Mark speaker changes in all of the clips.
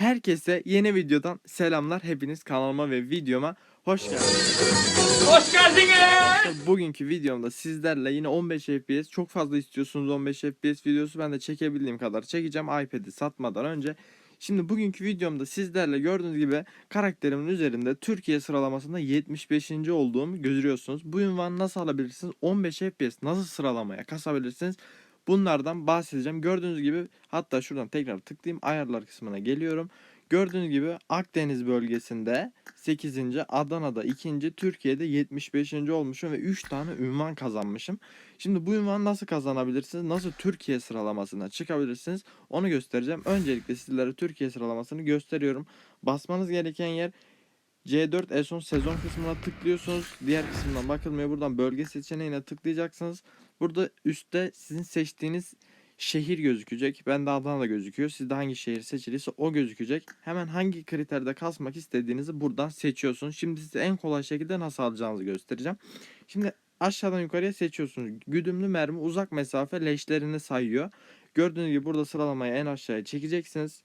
Speaker 1: Herkese yeni videodan selamlar. Hepiniz kanalıma ve videoma hoş geldiniz.
Speaker 2: Hoş geldiniz.
Speaker 1: Bugünkü videomda sizlerle yine 15 FPS çok fazla istiyorsunuz 15 FPS videosu ben de çekebildiğim kadar çekeceğim iPad'i satmadan önce. Şimdi bugünkü videomda sizlerle gördüğünüz gibi karakterimin üzerinde Türkiye sıralamasında 75. olduğumu görüyorsunuz. Bu ünvanı nasıl alabilirsiniz? 15 FPS nasıl sıralamaya kasabilirsiniz? Bunlardan bahsedeceğim. Gördüğünüz gibi hatta şuradan tekrar tıklayayım ayarlar kısmına geliyorum. Gördüğünüz gibi Akdeniz bölgesinde 8. Adana'da 2. Türkiye'de 75. olmuşum ve 3 tane ünvan kazanmışım. Şimdi bu ünvanı nasıl kazanabilirsiniz? Nasıl Türkiye sıralamasına çıkabilirsiniz? Onu göstereceğim. Öncelikle sizlere Türkiye sıralamasını gösteriyorum. Basmanız gereken yer C4 Eson sezon kısmına tıklıyorsunuz. Diğer kısımdan bakılmıyor. Buradan bölge seçeneğine tıklayacaksınız. Burada üstte sizin seçtiğiniz şehir gözükecek. Ben de Adana'da gözüküyor. Sizde hangi şehir seçiliyse o gözükecek. Hemen hangi kriterde kasmak istediğinizi buradan seçiyorsunuz. Şimdi size en kolay şekilde nasıl alacağınızı göstereceğim. Şimdi aşağıdan yukarıya seçiyorsunuz. Güdümlü mermi uzak mesafe leşlerini sayıyor. Gördüğünüz gibi burada sıralamayı en aşağıya çekeceksiniz.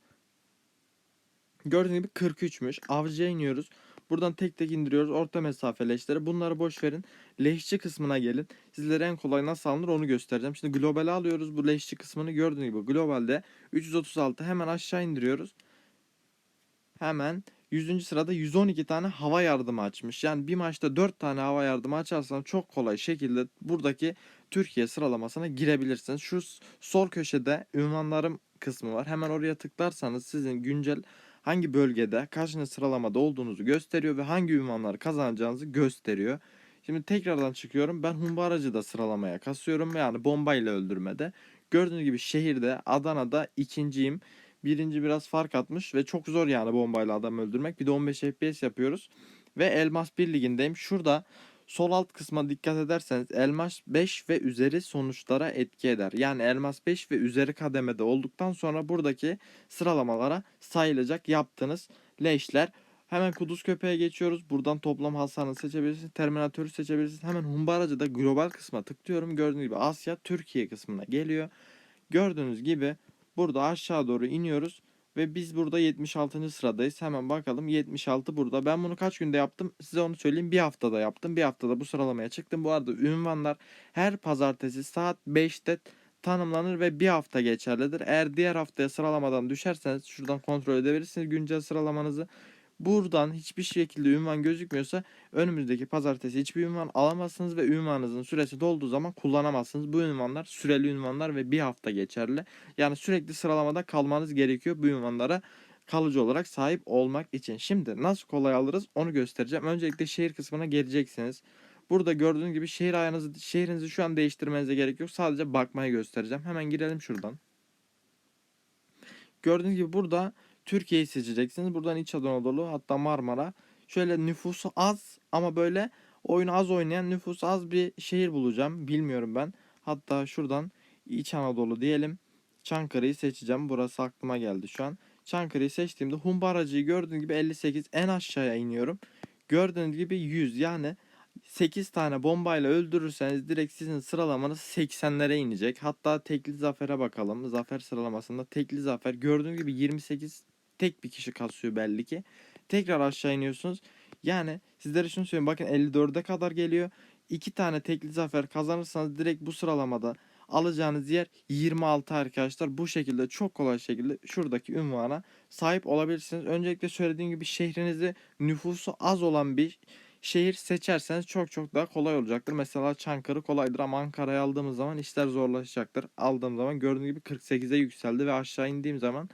Speaker 1: Gördüğünüz gibi 43'müş. Avcıya iniyoruz. Buradan tek tek indiriyoruz. Orta mesafe leşleri. Bunları boş verin. Leşçi kısmına gelin. Sizlere en kolay nasıl alınır onu göstereceğim. Şimdi globale alıyoruz. Bu leşçi kısmını gördüğünüz gibi globalde 336 hemen aşağı indiriyoruz. Hemen 100. sırada 112 tane hava yardımı açmış. Yani bir maçta 4 tane hava yardımı açarsan çok kolay şekilde buradaki Türkiye sıralamasına girebilirsiniz. Şu sol köşede ünvanlarım kısmı var. Hemen oraya tıklarsanız sizin güncel hangi bölgede kaçıncı sıralamada olduğunuzu gösteriyor ve hangi ünvanları kazanacağınızı gösteriyor. Şimdi tekrardan çıkıyorum. Ben Humbaracı da sıralamaya kasıyorum. Yani bombayla öldürmede. Gördüğünüz gibi şehirde Adana'da ikinciyim. Birinci biraz fark atmış ve çok zor yani bombayla adam öldürmek. Bir de 15 FPS yapıyoruz. Ve Elmas 1 ligindeyim. Şurada sol alt kısma dikkat ederseniz Elmas 5 ve üzeri sonuçlara etki eder. Yani Elmas 5 ve üzeri kademede olduktan sonra buradaki sıralamalara sayılacak yaptığınız leşler. Hemen Kuduz Köpeğe geçiyoruz. Buradan toplam hasarını seçebilirsiniz. Terminatörü seçebilirsiniz. Hemen Humbaracı'da global kısma tıklıyorum. Gördüğünüz gibi Asya Türkiye kısmına geliyor. Gördüğünüz gibi burada aşağı doğru iniyoruz. Ve biz burada 76. sıradayız. Hemen bakalım 76 burada. Ben bunu kaç günde yaptım? Size onu söyleyeyim. Bir haftada yaptım. Bir haftada bu sıralamaya çıktım. Bu arada ünvanlar her pazartesi saat 5'te tanımlanır ve bir hafta geçerlidir. Eğer diğer haftaya sıralamadan düşerseniz şuradan kontrol edebilirsiniz güncel sıralamanızı. Buradan hiçbir şekilde ünvan gözükmüyorsa önümüzdeki pazartesi hiçbir ünvan alamazsınız ve ünvanınızın süresi dolduğu zaman kullanamazsınız. Bu ünvanlar süreli ünvanlar ve bir hafta geçerli. Yani sürekli sıralamada kalmanız gerekiyor bu ünvanlara kalıcı olarak sahip olmak için. Şimdi nasıl kolay alırız onu göstereceğim. Öncelikle şehir kısmına geleceksiniz. Burada gördüğünüz gibi şehir ayağınızı, şehrinizi şu an değiştirmenize gerek yok. Sadece bakmayı göstereceğim. Hemen girelim şuradan. Gördüğünüz gibi burada Türkiye'yi seçeceksiniz. Buradan İç Anadolu hatta Marmara. Şöyle nüfusu az ama böyle oyunu az oynayan nüfusu az bir şehir bulacağım. Bilmiyorum ben. Hatta şuradan İç Anadolu diyelim. Çankırı'yı seçeceğim. Burası aklıma geldi şu an. Çankırı'yı seçtiğimde Humbaracı'yı gördüğünüz gibi 58 en aşağıya iniyorum. Gördüğünüz gibi 100 yani 8 tane bombayla öldürürseniz direkt sizin sıralamanız 80'lere inecek. Hatta tekli zafere bakalım. Zafer sıralamasında tekli zafer gördüğünüz gibi 28 tek bir kişi kasıyor belli ki. Tekrar aşağı iniyorsunuz. Yani sizlere şunu söyleyeyim bakın 54'e kadar geliyor. 2 tane tekli zafer kazanırsanız direkt bu sıralamada alacağınız yer 26 arkadaşlar. Bu şekilde çok kolay şekilde şuradaki ünvana sahip olabilirsiniz. Öncelikle söylediğim gibi şehrinizi nüfusu az olan bir şehir seçerseniz çok çok daha kolay olacaktır. Mesela Çankırı kolaydır ama Ankara'ya aldığımız zaman işler zorlaşacaktır. Aldığım zaman gördüğünüz gibi 48'e yükseldi ve aşağı indiğim zaman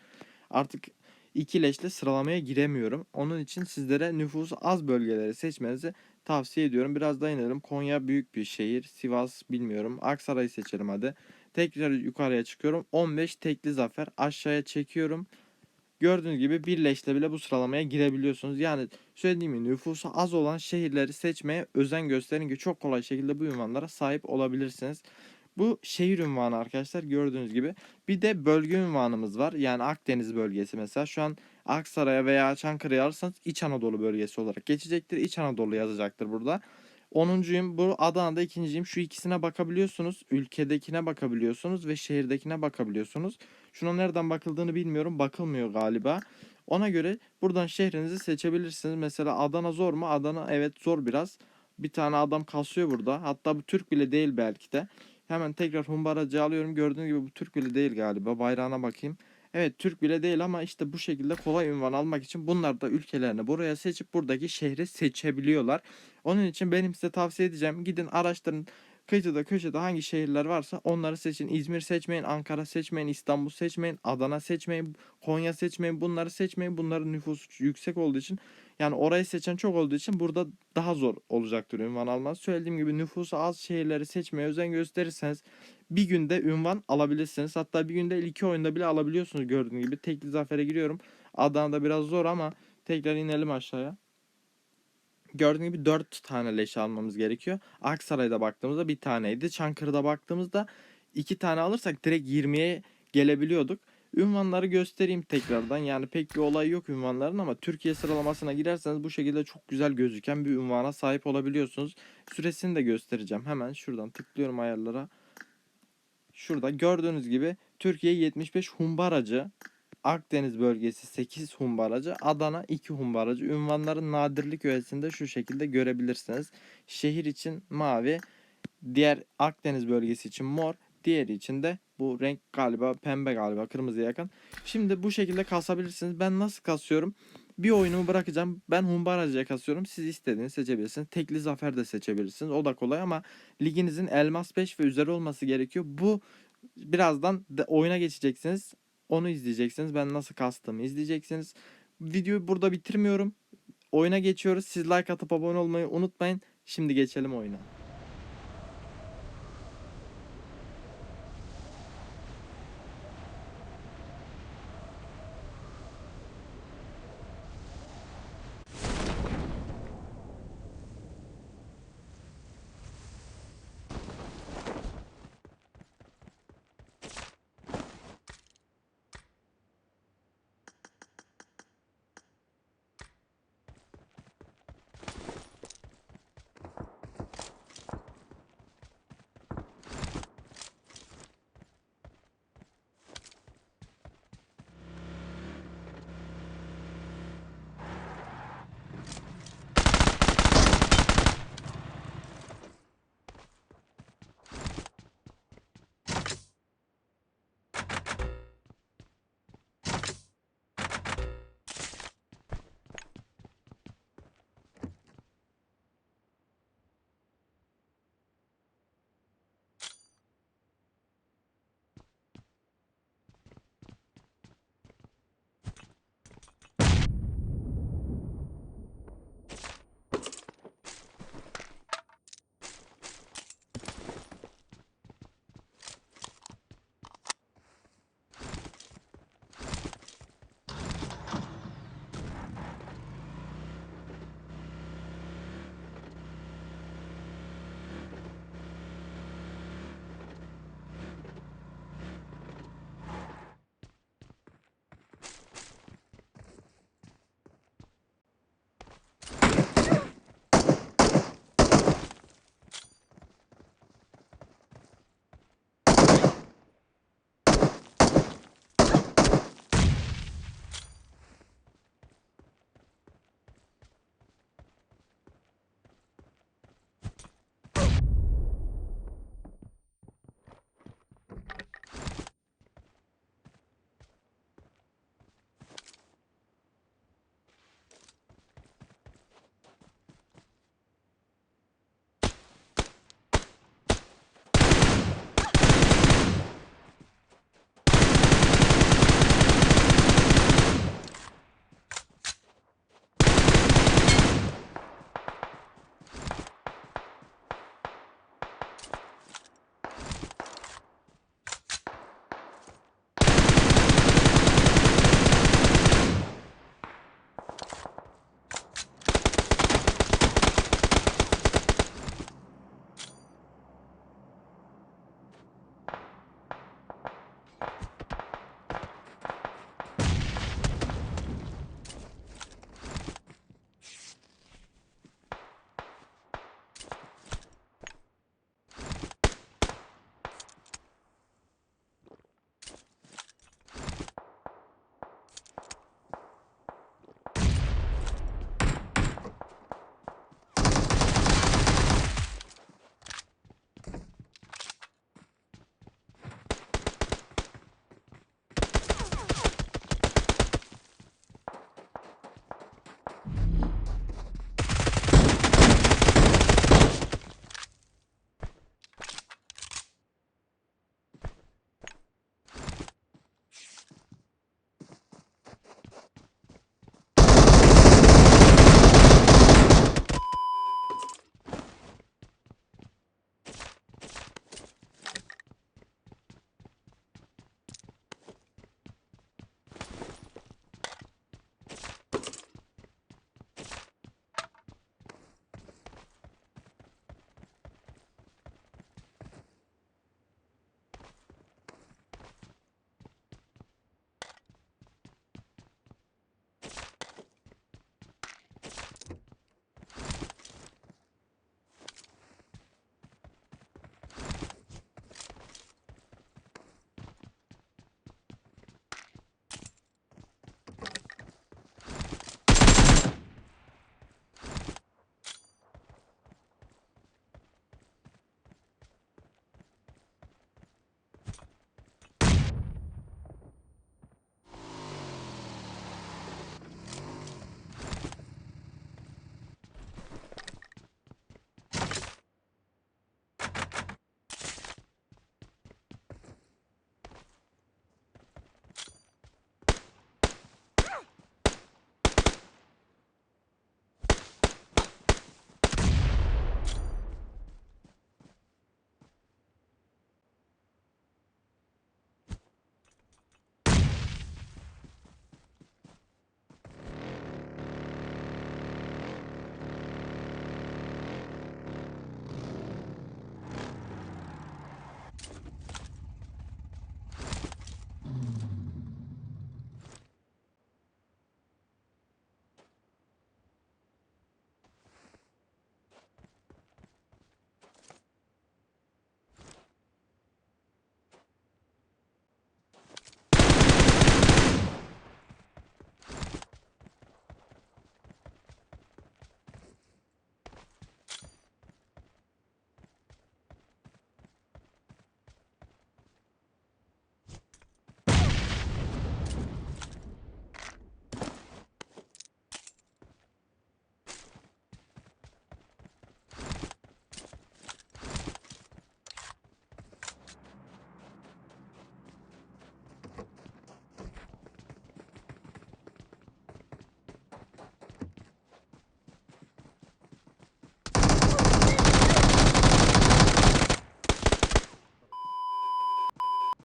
Speaker 1: artık iki leşle sıralamaya giremiyorum. Onun için sizlere nüfusu az bölgeleri seçmenizi tavsiye ediyorum. Biraz da inelim. Konya büyük bir şehir. Sivas bilmiyorum. Aksaray'ı seçelim hadi. Tekrar yukarıya çıkıyorum. 15 tekli zafer. Aşağıya çekiyorum. Gördüğünüz gibi bir leşle bile bu sıralamaya girebiliyorsunuz. Yani söylediğim gibi nüfusu az olan şehirleri seçmeye özen gösterin ki çok kolay şekilde bu ünvanlara sahip olabilirsiniz. Bu şehir ünvanı arkadaşlar gördüğünüz gibi. Bir de bölge ünvanımız var. Yani Akdeniz bölgesi mesela. Şu an Aksaray'a veya Çankırı'ya alırsanız İç Anadolu bölgesi olarak geçecektir. İç Anadolu yazacaktır burada. 10'uncuyum. Bu Adana'da ikinciyim. Şu ikisine bakabiliyorsunuz. Ülkedekine bakabiliyorsunuz ve şehirdekine bakabiliyorsunuz. Şuna nereden bakıldığını bilmiyorum. Bakılmıyor galiba. Ona göre buradan şehrinizi seçebilirsiniz. Mesela Adana zor mu? Adana evet zor biraz. Bir tane adam kasıyor burada. Hatta bu Türk bile değil belki de. Hemen tekrar humbaracı alıyorum. Gördüğünüz gibi bu Türk bile değil galiba. Bayrağına bakayım. Evet Türk bile değil ama işte bu şekilde kolay ünvan almak için bunlar da ülkelerini buraya seçip buradaki şehri seçebiliyorlar. Onun için benim size tavsiye edeceğim. Gidin araştırın. Kıyıda köşede hangi şehirler varsa onları seçin. İzmir seçmeyin, Ankara seçmeyin, İstanbul seçmeyin, Adana seçmeyin, Konya seçmeyin. Bunları seçmeyin. Bunların nüfusu yüksek olduğu için yani orayı seçen çok olduğu için burada daha zor olacaktır ünvan almanız. Söylediğim gibi nüfusu az şehirleri seçmeye özen gösterirseniz bir günde ünvan alabilirsiniz. Hatta bir günde iki oyunda bile alabiliyorsunuz gördüğünüz gibi. Tekli zafere giriyorum. Adana'da biraz zor ama tekrar inelim aşağıya. Gördüğünüz gibi 4 tane leş almamız gerekiyor. Aksaray'da baktığımızda bir taneydi. Çankırı'da baktığımızda 2 tane alırsak direkt 20'ye gelebiliyorduk. Ünvanları göstereyim tekrardan. Yani pek bir olay yok ünvanların ama Türkiye sıralamasına girerseniz bu şekilde çok güzel gözüken bir ünvana sahip olabiliyorsunuz. Süresini de göstereceğim. Hemen şuradan tıklıyorum ayarlara. Şurada gördüğünüz gibi Türkiye 75 humbaracı, Akdeniz bölgesi 8 humbaracı, Adana 2 humbaracı. Ünvanların nadirlik öğesinde şu şekilde görebilirsiniz. Şehir için mavi, diğer Akdeniz bölgesi için mor, diğeri için de bu renk galiba pembe galiba kırmızıya yakın. Şimdi bu şekilde kasabilirsiniz. Ben nasıl kasıyorum? Bir oyunumu bırakacağım. Ben humbaracıya kasıyorum. Siz istediğinizi seçebilirsiniz. Tekli zafer de seçebilirsiniz. O da kolay ama liginizin elmas 5 ve üzeri olması gerekiyor. Bu birazdan de oyuna geçeceksiniz. Onu izleyeceksiniz. Ben nasıl kastığımı izleyeceksiniz. Videoyu burada bitirmiyorum. Oyuna geçiyoruz. Siz like atıp abone olmayı unutmayın. Şimdi geçelim oyuna.